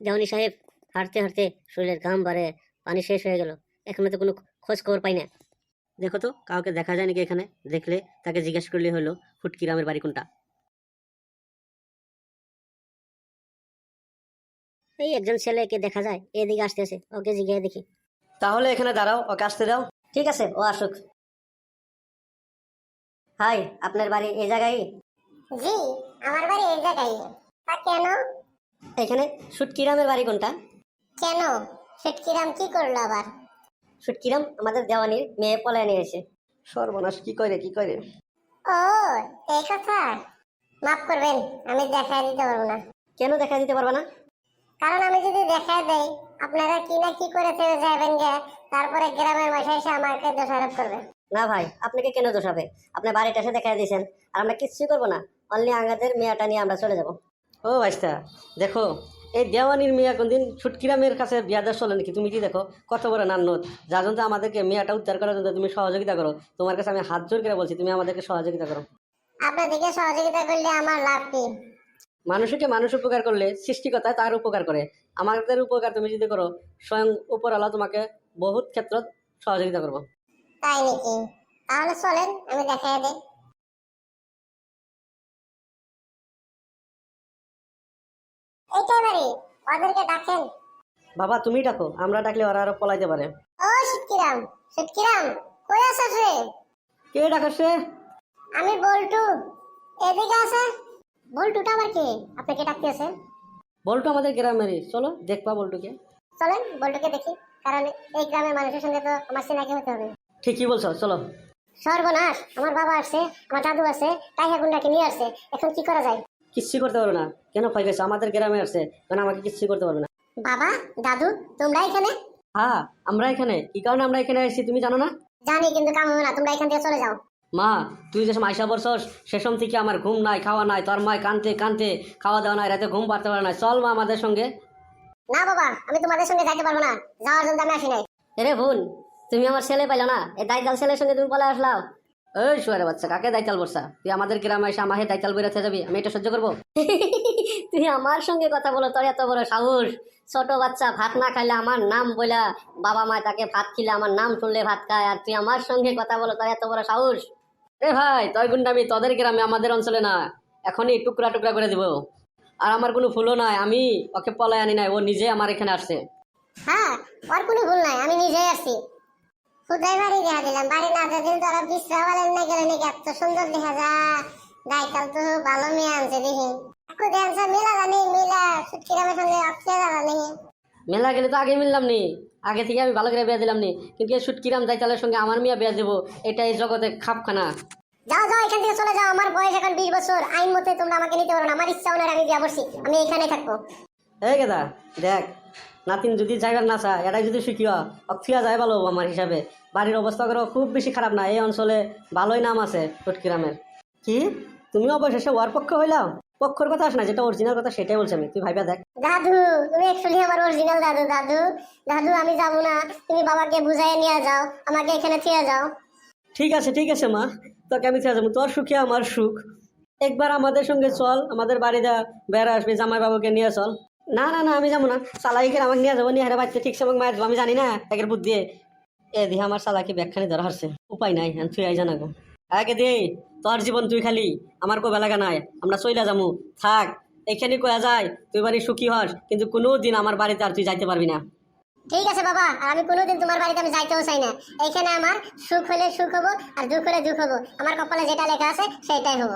দেওয়ানি সাহেব হাঁটতে হাঁটতে শরীরের ঘাম বাড়ে পানি শেষ হয়ে গেল। এখনও তো কোনো খোঁজ খবর পাই না। দেখো তো কাউকে দেখা যায় নাকি এখানে? দেখলে তাকে জিজ্ঞেস করলে হলো ফুটকি গ্রামের বাড়ি কোনটা? এই একজন ছেলেকে দেখা যায় এদিকে আসতেছে ওকে জিজ্ঞাসা দেখি। তাহলে এখানে দাঁড়াও ওকে আসতে দাও। ঠিক আছে ও আসুক। হাই আপনার বাড়ি এই জায়গায়? জি আমার বাড়ি এই জায়গায়। তা কেন? এখানে সুটকিরামের বাড়ি কোনটা? কেন? সেটকিরাম কি করল আবার? সুটকিরাম আমাদের দেওয়ানির মেয়ে পলায় নিয়ে এসে। সর্বনাশ কি করে কি করে ও এই কথা? মাফ করবেন আমি দেখাই দিতে পারব না। কেন দেখা দিতে পারবে না? কারণ আমি যদি দেখাই দেই আপনারা কি না কি করে ফেলে যাবেন গে? তারপরে গ্রামের বাসায় এসে আমাকে দোষারোপ করবে। না ভাই আপনাকে কেন দোষাবে? আপনি বাড়িটা এসে দেখা দিয়েছেন আর আমরা কিচ্ছুই করব না। অনলি আঙ্গাদের মেয়েটা নিয়ে আমরা চলে যাব। ও ভাইস্তা দেখো এই দেওয়ানির মেয়া কোনদিন ছুটকিরামের কাছে বিয়া দেওয়া চলে নাকি? তুমি কি দেখো কত বড় নান্নত। যার জন্য আমাদেরকে মেয়াটা উদ্ধার করার জন্য তুমি সহযোগিতা করো। তোমার কাছে আমি হাত জোর করে বলছি তুমি আমাদেরকে সহযোগিতা করো। আপনাদেরকে সহযোগিতা করলে আমার লাভ কি? মানুষকে মানুষ উপকার করলে সৃষ্টিকর্তা তার উপকার করে। আমাদের উপকার তুমি যদি করো স্বয়ং উপর উপরওয়ালা তোমাকে বহুত ক্ষেত্ৰত সহযোগিতা করব। তাই নাকি? তাহলে চলেন আমি দেখাই দেই। এইটাই বাড়ি ওদেরকে ডাকেন। বাবা তুমি ডাকো আমরা ডাকলে ওরা আরও পলাইতে পারে। ও সিটকিরাম সিটকিরাম কই আছিস রে? কে ডাকস রে? আমি বল্টু। এদিকে আছে? বল্টুটা আবার কে? বল্টু আমাদের গ্রামেরই। চলো দেখবা বল্টুকে। চলেন বল্টুকে দেখি। কারণ এই গ্রামের মানুষের সঙ্গে তো আমার চেনাকি হতে হবে। ঠিকই বলছো চলো। সর্বনাশ আমার বাবা আসছে আমার দাদু আছে তাই গুন্ডাকে নিয়ে আসছে। এখন কি করা যায়? কিচ্ছু করতে পারবে না। কেন ভয় গেছে আমাদের গ্রামে আসছে। কারণ আমাকে কিচ্ছু করতে পারবে না? বাবা দাদু তোমরা এখানে? হ্যাঁ আমরা এখানে। কি কারণে আমরা এখানে আসছি তুমি জানো না? জানি কিন্তু কাম হবে না। তোমরা এখান থেকে চলে যাও। মা তুই যে সময় আইসা বলছস সেসম থেকে আমার ঘুম নাই খাওয়া নাই তোর মায় কানতে কানতে খাওয়া দাওয়া নাই রাতে ঘুম পারতে পারে না। চল মা আমাদের সঙ্গে। না বাবা আমি তোমাদের সঙ্গে যাইতে পারব না। যাওয়ার জন্য আমি আসি নাই। এরে বোন তুমি আমার ছেলে পাইলো না। এই দাইতাল ছেলের সঙ্গে তুমি পলে আসলাও। ওই শুয়ারে বাচ্চা কাকে তুই আমাদের গ্রামে এসে আমাকে বেরোতে যাবি আমি এটা সহ্য করব? তুই আমার সঙ্গে কথা বলো তোর এত বড় সাহস। ছোট বাচ্চা ভাত না খাইলে আমার নাম বইলা বাবা মা তাকে ভাত খিলে আমার নাম শুনলে ভাত খায় আর তুই আমার সঙ্গে কথা বলো তোর এত বড় সাহস। এ ভাই তোর গুন্ডামি তোদের গ্রামে আমাদের অঞ্চলে না। এখনই টুকরা টুকরা করে দিব। আর আমার কোনো ফুলও নাই আমি ওকে পলায় আনি নাই ও নিজে আমার এখানে আসছে। হ্যাঁ ওর কোনো ভুল নাই আমি নিজেই আসছি। খুদাই বাড়ি দেখা দিলাম বাড়ি না দিন তোরা বিশ্রা বলেন না গেলে নাকি এত সুন্দর দেখা যা। দায়কাল তো ভালো মেয়ে আনছে দেখি। আনছে মিলা জানি মিলা সুটকিরামের সঙ্গে অক্ষিয়া যাবা নাকি মেলা গেলে তো আগে মিললাম নি আগে থেকে আমি ভালো করে বিয়ে দিলাম নি কিন্তু এই সুটকিরাম দাইতালের সঙ্গে আমার মেয়ে বিয়ে দেবো এটা এই জগতে খাপখানা। যাও যাও এখান থেকে চলে যাও আমার বয়স এখন বিশ বছর আইন মতে তোমরা আমাকে নিতে পারো না আমার ইচ্ছা ওনার আমি বিয়া বসছি আমি এখানে থাকব। এই গেদা দেখ নাতিন যদি জায়গার না চা এটাই যদি শিখিও অক্ষিয়া যায় ভালো আমার হিসাবে। বাড়ির অবস্থা করো খুব বেশি খারাপ না এই অঞ্চলে ভালোই নাম আছে সুটকিরামের কি? তুমি অবশেষে ওয়ার পক্ষ হইলাম? পক্ষর কথা আস না যেটা অরিজিনাল কথা সেটাই বলছি আমি তুই ভাইবা দেখ। দাদু তুমি অ্যাকচুয়ালি আমার অরিজিনাল দাদু দাদু। দাদু আমি যাব না তুমি বাবাকে বুঝাই নিয়ে যাও আমাকে এখানে থিয়ে যাও। ঠিক আছে ঠিক আছে মা তোকে আমি ছেড়ে যাব তোর সুখে আমার সুখ। একবার আমাদের সঙ্গে চল আমাদের বাড়িতে বেড়া আসবে জামাই বাবুকে নিয়ে চল। না না না আমি যাব না চালাকিকে আমাকে নিয়ে যাব নিয়ে হারে বাচ্চা ঠিক সময় মায়ের আমি জানি না একের বুদ্ধি। এ দিয়ে আমার চালাকি ব্যাখ্যানি ধরা হচ্ছে উপায় নাই হ্যাঁ তুই আই জানা গো আগে দে তোর জীবন তুই খালি, আমার কো বেলাগা নাই? আমরা চইলা যামু। থাক, এখানে কয়া যায়, তুই বাড়ি সুখী হস, কিন্তু কোনো দিন আমার বাড়িতে আর তুই যাইতে পারবি না। ঠিক আছে বাবা, আর আমি কোনোদিন তোমার বাড়িতে আমি যাইতেও চাই না। এইখানে আমার সুখ হলে সুখ হব, আর দুঃখ হলে দুঃখ হব। আমার কপালে যেটা লেখা আছে সেটাই হব।